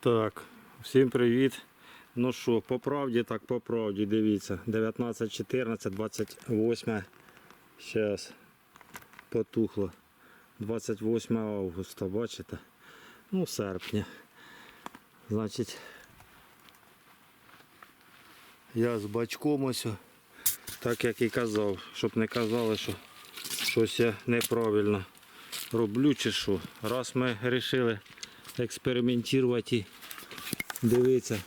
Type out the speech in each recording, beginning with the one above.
Так, всім привіт. Ну що, по правді, так по правді, дивіться. 19, 14, 28. Зараз потухло. 28 августа, бачите? Ну, серпня. Значить, я з бачком ось, так як і казав, щоб не казали, що щось я неправильно роблю чи що. Раз ми вирішили експериментувати і дивитися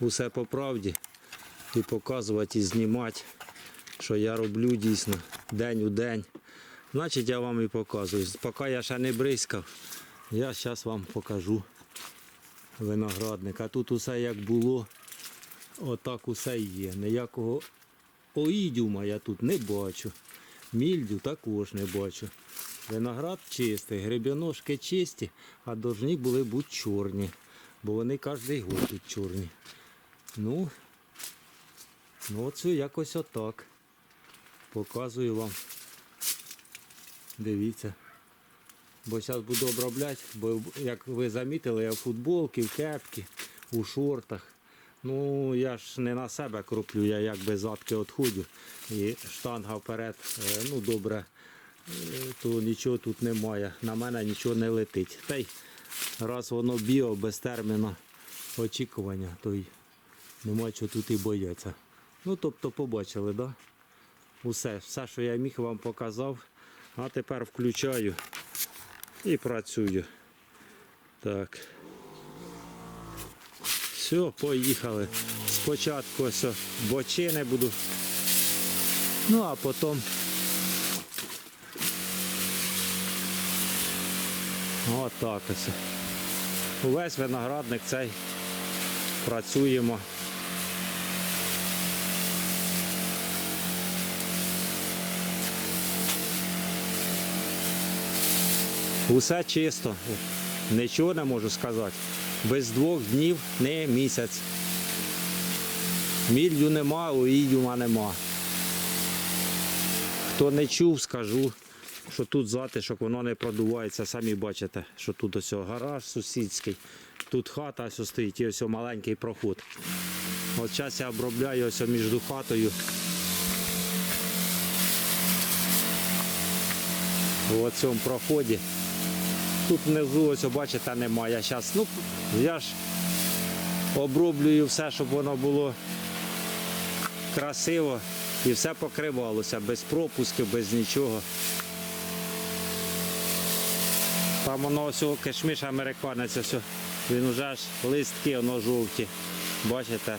усе по правді і показувати і знімати, що я роблю дійсно день у день. Значить я вам і показую. Поки я ще не бризкав, я зараз вам покажу виноградник. А тут усе як було, отак усе є. Ніякого оїдюма я тут не бачу. Мільдю також не бачу. Виноград чистий, гребіножки чисті, а должні були бути чорні. Бо вони кожен год тут чорні. Ну, ну оце якось отак. Показую вам. Дивіться. Бо зараз буду обробляти, бо як ви замітили, я в футболці, в кепці, у шортах. Ну, я ж не на себе кроплю, я якби задки відходжу. І штанга вперед, е, ну добре, то нічого тут немає. На мене нічого не летить. Та й раз воно біо без терміну очікування, то й нема чого тут і бояться. Ну, тобто побачили, да? Усе, все, що я міг вам показав. А тепер включаю і працюю. Так. Все, поїхали. Спочатку ось бочини буду. Ну а потім. Отак ось. Увесь виноградник цей працюємо. Усе чисто. Нічого не можу сказати. Без двох днів не місяць. Мільдю нема, оїдюма нема. Хто не чув, скажу, що тут затишок, воно не продувається. Самі бачите, що тут ось гараж сусідський, тут хата ось стоїть і ось маленький проход. От зараз я обробляю ось між хатою. У цьому проході. Тут внизу ось бачите немає. Зараз, ну, я ж оброблюю все, щоб воно було красиво і все покривалося, без пропусків, без нічого. Там воно о, кишміш американець, ось, він вже ж листки воно жовті. Бачите?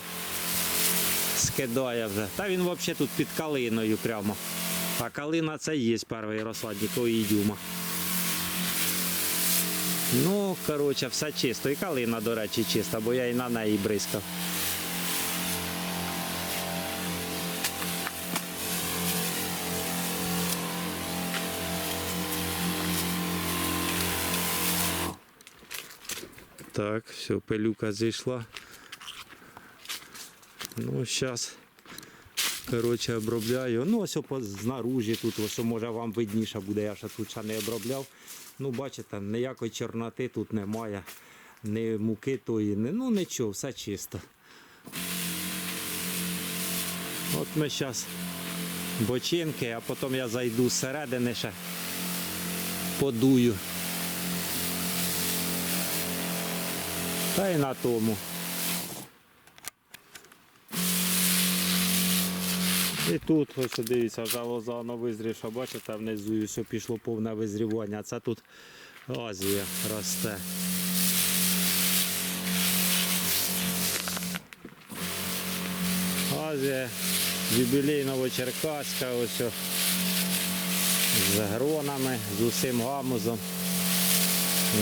Скидає вже. Та він взагалі тут під калиною прямо. А калина це є перший розсадник оїдюма. Ну, коротше, все чисто. І калина, до речі, чиста, бо я і на неї бризкав. Так, все, пилюка зійшла. Ну, зараз, коротше, обробляю. Ну, ось знаружі тут, ось може вам видніше буде, я ще тут ще не обробляв. Ну, бачите, ніякої чорноти тут немає, ні муки тої, ну нічого, все чисто. От ми зараз бочинки, а потім я зайду зсередини ще подую. Та й на тому. І тут ось дивіться, вже лоза воно визрівша, бачите, внизу все пішло повне визрівання. Це тут Азія росте. Азія юбілейново-черкаська, ось з гронами, з усім гамузом.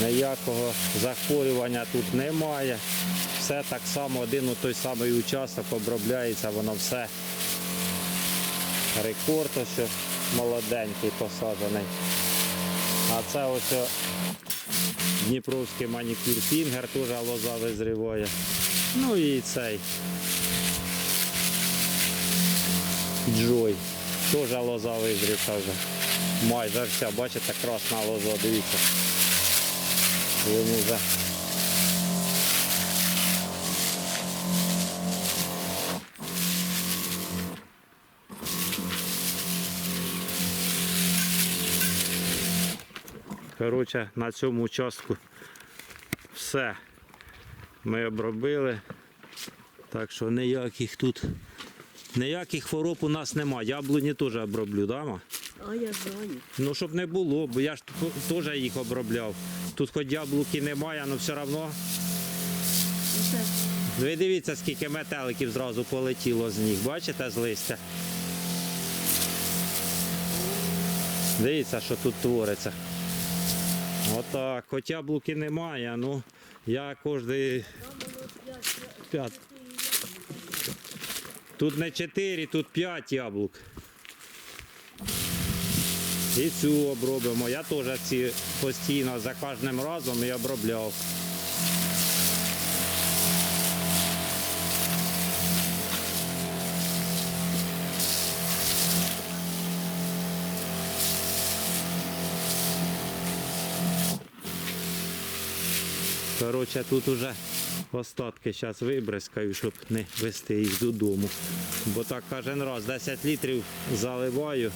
Ніякого захворювання тут немає. Все так само, один у той самий участок обробляється, воно все рекорд ось молоденький посаджений. А це ось Дніпровський манікюр фінгер, теж лоза визріває. Ну і цей Джой. Теж лоза визрівша вже. Майже вся, бачите, красна лоза, дивіться що йому вже Коротше, на цьому участку все ми обробили, так що ніяких тут, ніяких хвороб у нас немає, Яблуні теж оброблю, дама. А я знаю. Ну, щоб не було, бо я ж теж їх обробляв. Тут хоч яблуки немає, але все одно. Ви дивіться, скільки метеликів зразу полетіло з них. Бачите з листя? Дивіться, що тут твориться. Отак, хоч яблуки немає, ну я кожний п'ят. Тут не 4, тут 5 яблук. І цю обробимо. Я теж ці постійно за кожним разом і обробляв. Коротше, тут уже остатки зараз вибризкаю, щоб не вести їх додому. Бо так кожен раз 10 літрів заливаю.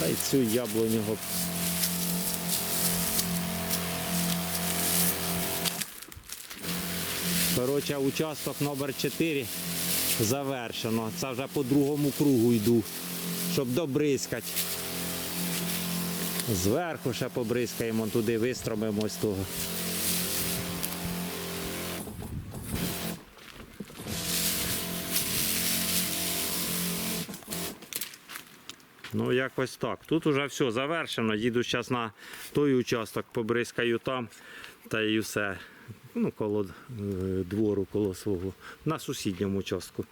Та й цю яблуню. Коротше, участок номер 4 завершено. Це вже по другому кругу йду, щоб добризкати. Зверху ще побризкаємо туди, вистромимо з того. Ну, якось так. Тут уже все завершено. Їду зараз на той участок, побризкаю там та і все. Ну, коло е, двору, коло свого. На сусідньому участку.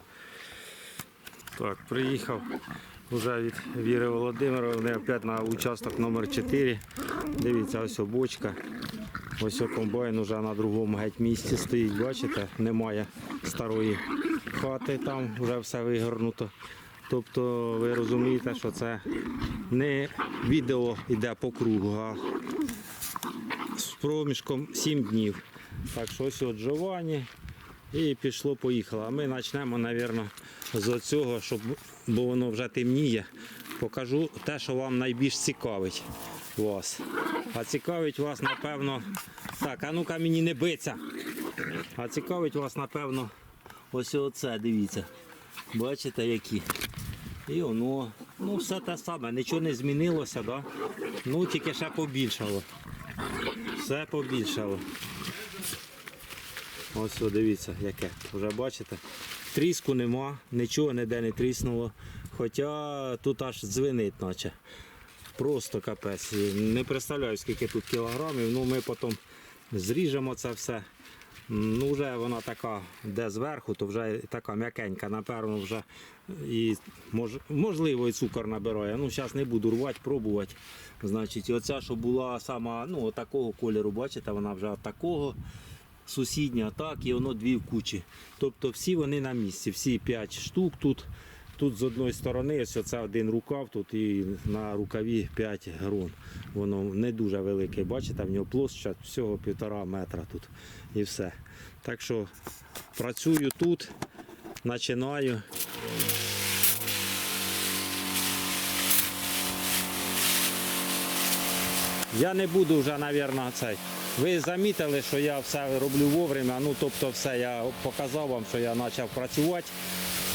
Так, приїхав вже від Віри Володимировни опять на участок номер 4 Дивіться, ось бочка. Ось комбайн вже на другому геть місці стоїть, бачите, немає старої хати, там вже все вигорнуто. Тобто ви розумієте, що це не відео йде по кругу, а з проміжком 7 днів. Так що ось от Джованні і пішло, поїхало. А ми почнемо, мабуть, з цього, щоб, бо воно вже темніє. Покажу те, що вам найбільш цікавить вас. А цікавить вас, напевно. Так, а ну-ка мені не биться. А цікавить вас, напевно, ось оце, дивіться. Бачите, які. І воно, ну все те саме, нічого не змінилося, да? ну тільки ще побільшало. Все побільшало. Ось о, дивіться, яке. Вже бачите. Тріску нема, нічого ніде не тріснуло. Хоча тут аж дзвенить, наче. Просто капець. Не представляю, скільки тут кілограмів. Ну ми потім зріжемо це все. Ну, вже вона така, де зверху, то вже така м'якенька, напевно, вже і мож, можливо і цукор набирає. Ну, зараз не буду рвати, пробувати. Значить, оця, що була сама ну, такого кольору, бачите, вона вже такого сусідня, так, і воно дві в кучі. Тобто всі вони на місці, всі п'ять штук тут. Тут з одної сторони, ось це один рукав, тут і на рукаві 5 грон. Воно не дуже велике. Бачите, в нього площа всього півтора метра тут і все. Так що працюю тут, починаю. Я не буду вже, мабуть, цей. Ви замітили, що я все роблю вовремя. Ну, тобто, все, я показав вам, що я почав працювати.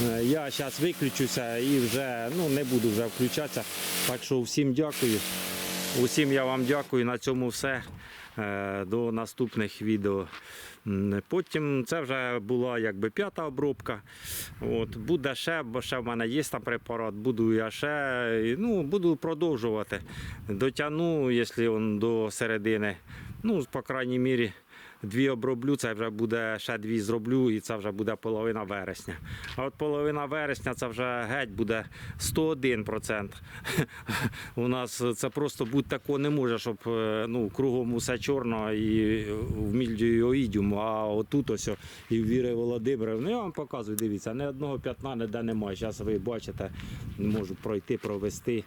Е, Я зараз виключуся і вже ну, не буду вже включатися. Так що всім дякую. Усім я вам дякую. На цьому все. Е, До наступних відео. Потім це вже була якби п'ята обробка. От, буде ще, бо ще в мене є там препарат, буду я ще, ну, буду продовжувати. Дотягну, якщо до середини. Ну, по крайній мірі, дві оброблю, це вже буде ще дві зроблю, і це вже буде половина вересня. А от половина вересня це вже геть буде 101%. У нас це просто бути такого не може, щоб е, ну, кругом усе чорно і в мільдіоїдіум, а отут ось і в Віри Володимирівни. Я вам показую, дивіться, ні одного п'ятна ніде немає. Зараз ви бачите, можу пройти, провести.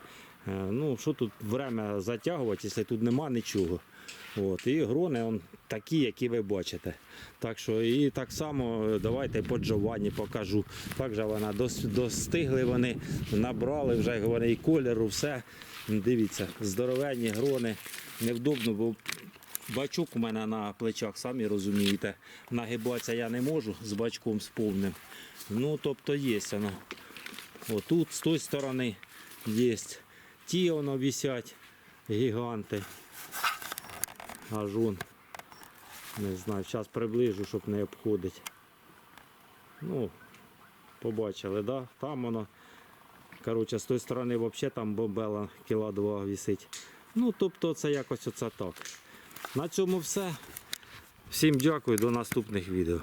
Е, Ну, що тут время затягувати, якщо тут нема нічого. От, і грони он, такі, які ви бачите. Так що і так само е, давайте по Джованні покажу. Так же вона достигли вони, набрали вже вони і кольору, все. Дивіться, здоровенні грони. Невдобно, бо бачок у мене на плечах, самі розумієте. Нагибатися я не можу з бачком з повним. Ну, тобто є воно. Отут, з тої сторони є. Ті воно висять, гіганти. Аж. Не знаю, зараз приближу, щоб не обходити. Ну, побачили, да? Там воно. Коротше, з тої сторони взагалі там бомбела кіла два висить. Ну, тобто це якось оце так. На цьому все. Всім дякую, до наступних відео.